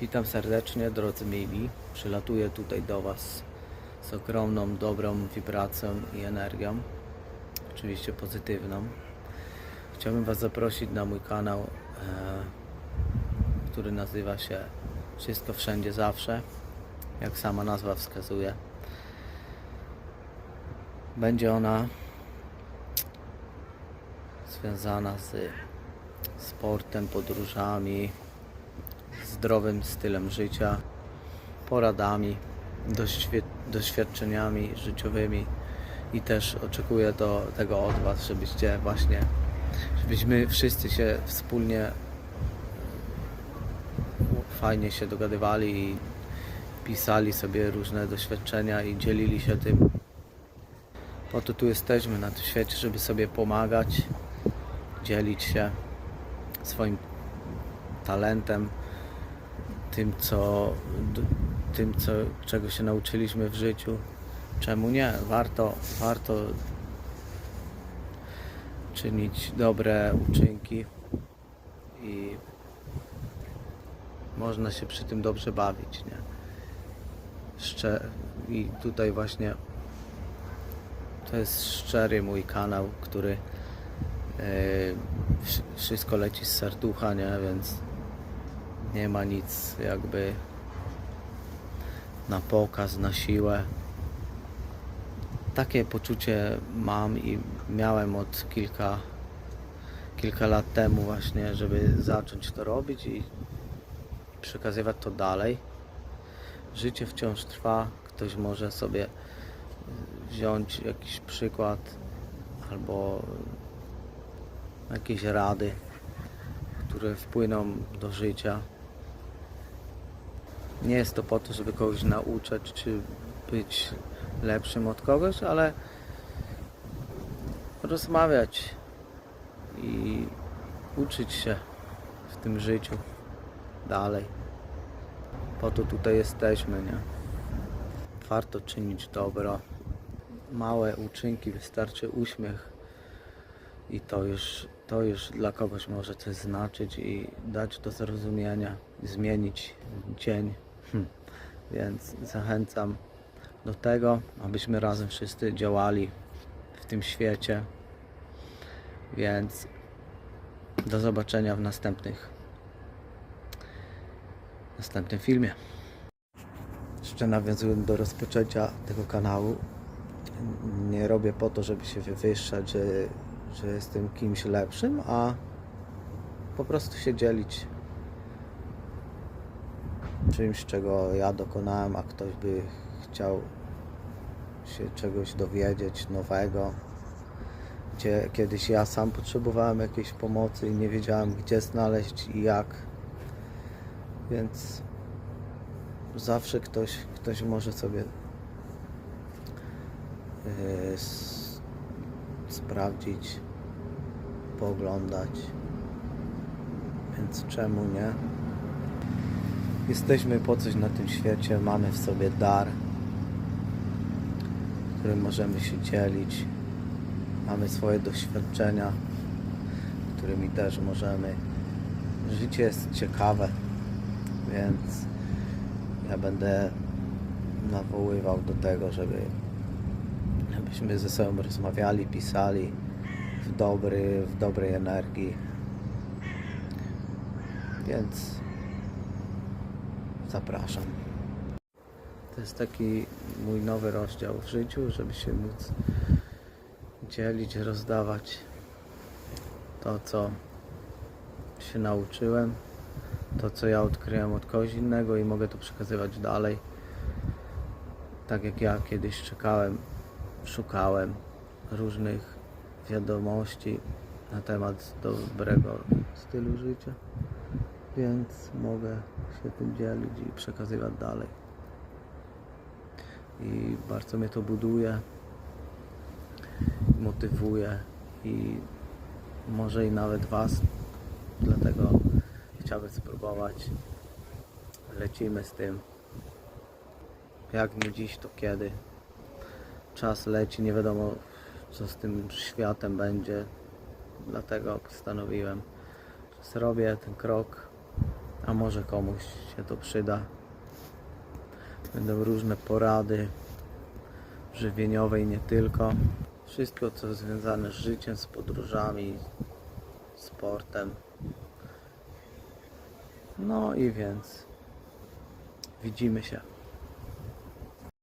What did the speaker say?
Witam serdecznie, drodzy mili. Przylatuję tutaj do Was z ogromną, dobrą wibracją i energią. Oczywiście pozytywną. Chciałbym Was zaprosić na mój kanał, e, który nazywa się Wszystko Wszędzie Zawsze. Jak sama nazwa wskazuje. Będzie ona związana z sportem, podróżami, zdrowym stylem życia, poradami, doświadczeniami życiowymi i też oczekuję to, tego od Was, żebyście właśnie, żebyśmy wszyscy się wspólnie fajnie się dogadywali i pisali sobie różne doświadczenia i dzielili się tym. Po to tu jesteśmy na tym świecie, żeby sobie pomagać, dzielić się swoim talentem, tym, co, tym co, czego się nauczyliśmy w życiu. Czemu nie? Warto, warto czynić dobre uczynki i można się przy tym dobrze bawić, nie? Szcze- I tutaj właśnie to jest szczery mój kanał, który wsz- wszystko leci z serducha, nie? Więc nie ma nic jakby na pokaz, na siłę. Takie poczucie mam i miałem od kilka, kilka lat temu właśnie, żeby zacząć to robić i przekazywać to dalej. Życie wciąż trwa, ktoś może sobie wziąć jakiś przykład albo jakieś rady, które wpłyną do życia. Nie jest to po to, żeby kogoś nauczać, czy być lepszym od kogoś, ale rozmawiać i uczyć się w tym życiu dalej. Po to tutaj jesteśmy, nie? Warto czynić dobro. Małe uczynki, wystarczy uśmiech i to już, to już dla kogoś może coś znaczyć i dać do zrozumienia, zmienić dzień. Hm. Więc zachęcam do tego, abyśmy razem wszyscy działali w tym świecie. Więc do zobaczenia w następnych w następnym filmie. Jeszcze nawiązując do rozpoczęcia tego kanału, nie robię po to, żeby się wywyższać, że, że jestem kimś lepszym, a po prostu się dzielić czymś, czego ja dokonałem, a ktoś by chciał się czegoś dowiedzieć nowego. Gdzie kiedyś ja sam potrzebowałem jakiejś pomocy i nie wiedziałem, gdzie znaleźć i jak. Więc zawsze ktoś, ktoś może sobie yy, sprawdzić, pooglądać. Więc czemu nie? Jesteśmy po coś na tym świecie, mamy w sobie dar, którym możemy się dzielić. Mamy swoje doświadczenia, którymi też możemy. Życie jest ciekawe, więc ja będę nawoływał do tego, żeby żebyśmy ze sobą rozmawiali, pisali w, dobry, w dobrej energii. Więc zapraszam. To jest taki mój nowy rozdział w życiu, żeby się móc dzielić, rozdawać to, co się nauczyłem, to, co ja odkryłem od kogoś innego i mogę to przekazywać dalej. Tak jak ja kiedyś czekałem, szukałem różnych wiadomości na temat dobrego stylu życia, więc mogę się tym dzielić i przekazywać dalej. I bardzo mnie to buduje, motywuje i może i nawet Was. Dlatego chciałbym spróbować. Lecimy z tym. Jak nie dziś, to kiedy. Czas leci, nie wiadomo co z tym światem będzie. Dlatego postanowiłem, że zrobię ten krok, A może komuś się to przyda. Będą różne porady żywieniowe i nie tylko. Wszystko co związane z życiem, z podróżami, sportem. No i więc widzimy się.